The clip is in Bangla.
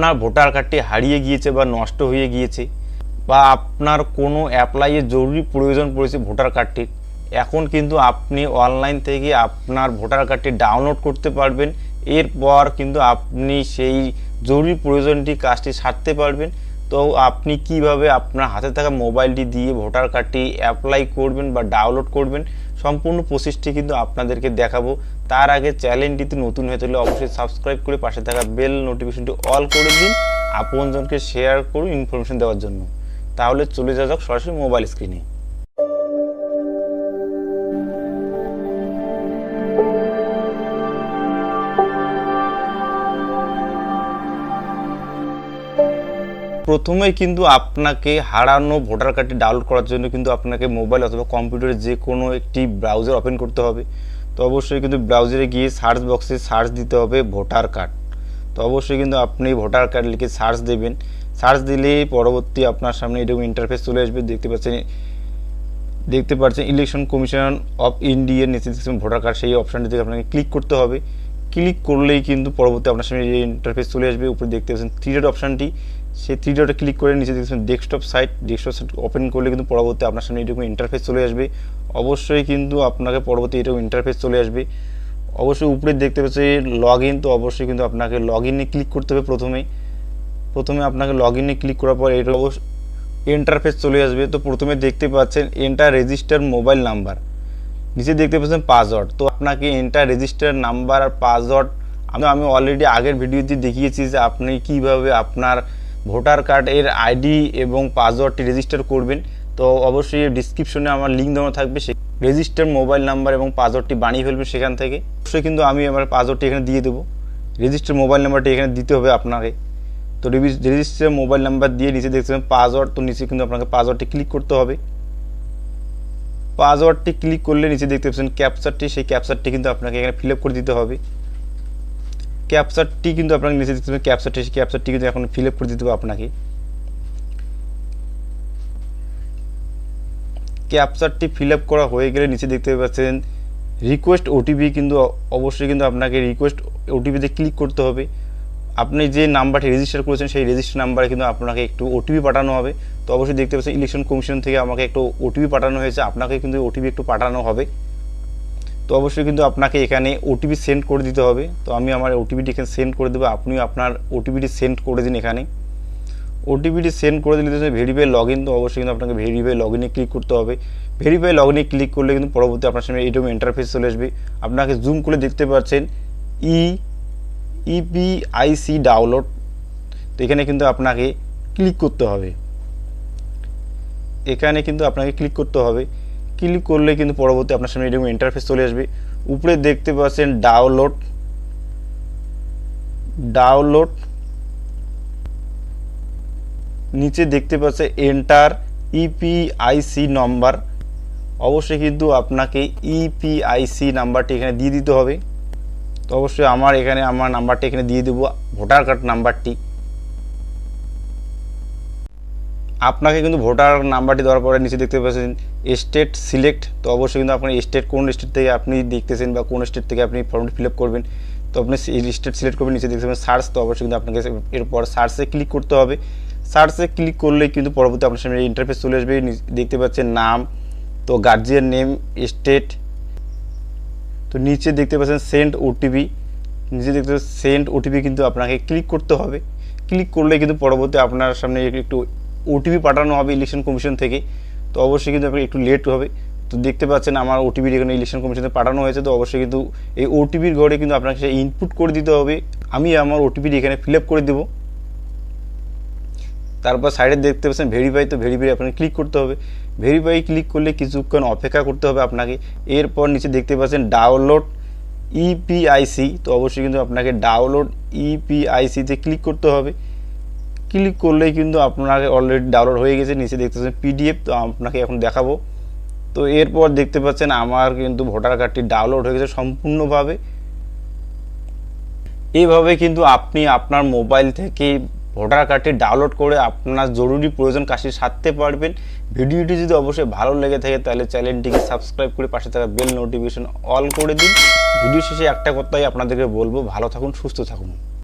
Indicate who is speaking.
Speaker 1: আপনার ভোটার কার্ডটি হারিয়ে গিয়েছে বা নষ্ট হয়ে গিয়েছে বা আপনার কোনো অ্যাপ্লাইয়ের জরুরি প্রয়োজন পড়েছে ভোটার কার্ডটির, এখন কিন্তু আপনি অনলাইন থেকে আপনার ভোটার কার্ডটি ডাউনলোড করতে পারবেন। এরপর কিন্তু আপনি সেই জরুরি প্রয়োজনটি কাজটি সারতে পারবেন। তো আপনি কীভাবে আপনার হাতে থাকা মোবাইলটি দিয়ে ভোটার কার্ডটি অ্যাপ্লাই করবেন বা ডাউনলোড করবেন সম্পূর্ণ প্রসেসটি কিন্তু আপনাদেরকে দেখাবো। তার আগে চ্যানেলটিতে নতুন হয়ে থাকলে অবশ্যই সাবস্ক্রাইব করে পাশে থাকা বেল নোটিফিকেশনটি অল করে দিন আপনজনকে শেয়ার করুন ইনফরমেশন দেওয়ার জন্য। তাহলে চলে যাওয়া যাক সরাসরি মোবাইল স্ক্রিনে। প্রথমেই কিন্তু আপনাকে হারানো ভোটার কার্ডটি ডাউনলোড করার জন্য কিন্তু আপনাকে মোবাইল অথবা কম্পিউটারে যে কোনো একটি ব্রাউজার ওপেন করতে হবে। তো অবশ্যই কিন্তু ব্রাউজারে গিয়ে সার্চ বক্সে সার্চ দিতে হবে ভোটার কার্ড। তো অবশ্যই কিন্তু আপনি ভোটার কার্ড লিখে সার্চ দেবেন। সার্চ দিলে পরবর্তী আপনার সামনে এরকম ইন্টারফেস চলে আসবে। দেখতে পাচ্ছেন দেখতে পাচ্ছেন ইলেকশন কমিশন অফ নিচে দেখছেন ভোটার কার্ড সেই অপশানটি থেকে আপনাকে ক্লিক করতে হবে। ক্লিক করলেই কিন্তু পরবর্তী আপনার সামনে এই ইন্টারফেস চলে আসবে, উপরে দেখতে পাচ্ছেন থ্রি ডট অপশানটি সেই থ্রি ডটে ক্লিক করে নিচে দেখছেন desktop site desktop site open করলে কিন্তু পরবর্তী আপনার সামনে এরকম ইন্টারফেস চলে আসবে। অবশ্যই কিন্তু আপনাকে পরবর্তী এরকম ইন্টারফেস চলে আসবে। অবশ্যই উপরে দেখতে পাচ্ছি লগ ইন তো অবশ্যই কিন্তু আপনাকে লগ ইনে ক্লিক করতে হবে প্রথমে। প্রথমে আপনাকে লগ ইনে ক্লিক করার পর এটা অবশ্য ইন্টারফেস চলে আসবে। তো প্রথমে দেখতে পাচ্ছেন এন্টার রেজিস্টার মোবাইল নাম্বার নিচে দেখতে পাচ্ছেন পাসওয়ার্ড তো আপনাকে এন্টার রেজিস্টার নাম্বার আর পাসওয়ার্ড আমি আমি অলরেডি আগের ভিডিওতে দেখিয়েছি যে আপনি কীভাবে আপনার ভোটার কার্ডের আইডি এবং পাসওয়ার্ডটি রেজিস্টার করবেন। তো অবশ্যই ডিসক্রিপশনে আমার লিঙ্ক দেওয়া থাকবে, সে রেজিস্টার মোবাইল নাম্বার এবং পাসওয়ার্ডটি বানিয়ে ফেলবেন সেখান থেকে। অবশ্যই কিন্তু আমি আমার পাসওয়ার্ডটি এখানে দিয়ে দেবো। রেজিস্টার মোবাইল নাম্বারটি এখানে দিতে হবে আপনাকে। তো রেজিস্টার মোবাইল নাম্বার দিয়ে নিচে দেখতে পাবেন পাসওয়ার্ড তো নিচে কিন্তু আপনাকে পাসওয়ার্ডটি ক্লিক করতে হবে। পাসওয়ার্ডটি ক্লিক করলে নিচে দেখতে পাচ্ছেন ক্যাপচারটি সেই ক্যাপচারটি কিন্তু আপনাকে এখানে ফিল করে দিতে হবে। ক্যাপচারটি কিন্তু আপনাকে নিচে দেখতে পাচ্ছেন ক্যাপচারটি সেই ক্যাপচারটি কিন্তু এখন ফিল করে দিতে হবে আপনাকে। ক্যাপচারটি ফিল করা হয়ে গেলে নিচে দেখতে পাচ্ছেন রিকোয়েস্ট ওটিপি কিন্তু অবশ্যই কিন্তু আপনাকে রিকোয়েস্ট ওটিপিতে ক্লিক করতে হবে। আপনি যে নাম্বারটি রেজিস্টার করেছেন, সেই রেজিস্টার নাম্বারে কিন্তু আপনাকে একটু ওটিপি পাঠানো হবে। তো অবশ্যই দেখতে পাচ্ছেন ইলেকশন কমিশন থেকে আমাকে একটু ওটিপি পাঠানো হয়েছে। আপনাকে কিন্তু ওটিপি একটু পাঠানো হবে। তো অবশ্যই কিন্তু আপনাকে এখানে ওটিপি সেন্ড করে দিতে হবে। তো আমি আমার ওটিপিটি এখানে সেন্ড করে দেবো। আপনিও আপনার ওটিপিটি সেন্ড করে দিন এখানে। ওটিপিটি সেন্ড করে দিলে ভেরিফাই লগ ইন তো অবশ্যই কিন্তু আপনাকে ভেরিফাই লগ ইনে ক্লিক করতে হবে। ভেরিফাই লগ ইনে ক্লিক করলে কিন্তু পরবর্তী আপনার সামনে এইরকম ইন্টারফেস চলে আসবে। আপনাকে জুম করে দেখতে পাচ্ছেন ই ইপিআইসি ডাউনলোড তো এখানে কিন্তু আপনাকে ক্লিক করতে হবে। এখানে কিন্তু আপনাকে ক্লিক করতে হবে। ক্লিক করলে কিন্তু পরবর্তী আপনার সামনে এরকম ইন্টারফেস চলে আসবে। উপরে দেখতে পাচ্ছেন ডাউনলোড ডাউনলোড নিচে দেখতে পাচ্ছে এন্টার ইপিআইসি নম্বর অবশ্যই কিন্তু আপনাকে ইপিআইসি নাম্বারটি এখানে দিয়ে দিতে হবে। তো অবশ্যই আমার এখানে আমার নাম্বারটি এখানে দিয়ে দেবো, ভোটার কার্ড নাম্বারটি। আপনাকে কিন্তু ভোটার নাম্বারটি দেওয়ার পরে নিচে দেখতে পাচ্ছেন স্টেট সিলেক্ট তো অবশ্যই কিন্তু আপনার স্টেট কোন স্টেট থেকে আপনি দেখতেছেন বা কোন স্টেট থেকে আপনি ফর্মটি ফিল আপ করবেন, তো আপনি স্টেট সিলেক্ট করবেন নিচে দেখতে পাবেন সার্চ তো অবশ্যই কিন্তু আপনাকে এরপর সার্চে ক্লিক করতে হবে। সার্চে ক্লিক করলে কিন্তু পরবর্তী আপনার সামনে ইন্টারফেস চলে আসবে দেখতে পাচ্ছেন নাম, তো গার্জিয়ান নেম স্টেট তো নিচে দেখতে পাচ্ছেন সেন্ড ওটিপি নিচে দেখতে পাচ্ছেন সেন্ড ওটিপি কিন্তু আপনাকে ক্লিক করতে হবে। ক্লিক করলে কিন্তু পরবর্তী আপনার সামনে একটু ওটিপি পাঠানো হবে ইলেকশন কমিশন থেকে। তো অবশ্যই কিন্তু আপনার একটু লেট হবে। তো দেখতে পাচ্ছেন আমার ওটিপি এখানে ইলেকশন কমিশনে পাঠানো হয়েছে। তো অবশ্যই কিন্তু এই ওটিপির ঘরে কিন্তু আপনাকে সে ইনপুট করে দিতে হবে। আমি আমার ওটিপি এখানে ফিল আপ করে দেবো। তারপর সাইডে দেখতে পাচ্ছেন ভেরিফাই তো ভেরিফাই আপনাকে ক্লিক করতে হবে। ভেরিফাই ক্লিক করলে কিছুক্ষণ অপেক্ষা করতে হবে আপনাকে। এরপর নিচে দেখতে পাচ্ছেন ডাউনলোড ইপিআইসি তো অবশ্যই কিন্তু আপনাকে ডাউনলোড ইপিআইসিতে ক্লিক করতে হবে। ক্লিক করলেই কিন্তু আপনাকে অলরেডি ডাউনলোড হয়ে গেছে, নিচে দেখতে পাচ্ছেন পিডিএফ তো আপনাকে এখন দেখাবো। তো এরপর দেখতে পাচ্ছেন আমার কিন্তু ভোটার কার্ডটি ডাউনলোড হয়ে গেছে সম্পূর্ণভাবে। এইভাবে কিন্তু আপনি আপনার মোবাইল থেকে ভোটার কার্ডটি ডাউনলোড করে আপনার জরুরি প্রয়োজন কাজটি সারতে পারবেন। ভিডিওটি যদি অবশ্যই ভালো লেগে থাকে, তাহলে চ্যানেলটিকে সাবস্ক্রাইব করে পাশে থাকা বেল নোটিফিকেশন অল করে দিন। ভিডিও শেষে একটা কথাই আপনাদেরকে বলব, ভালো থাকুন, সুস্থ থাকুন।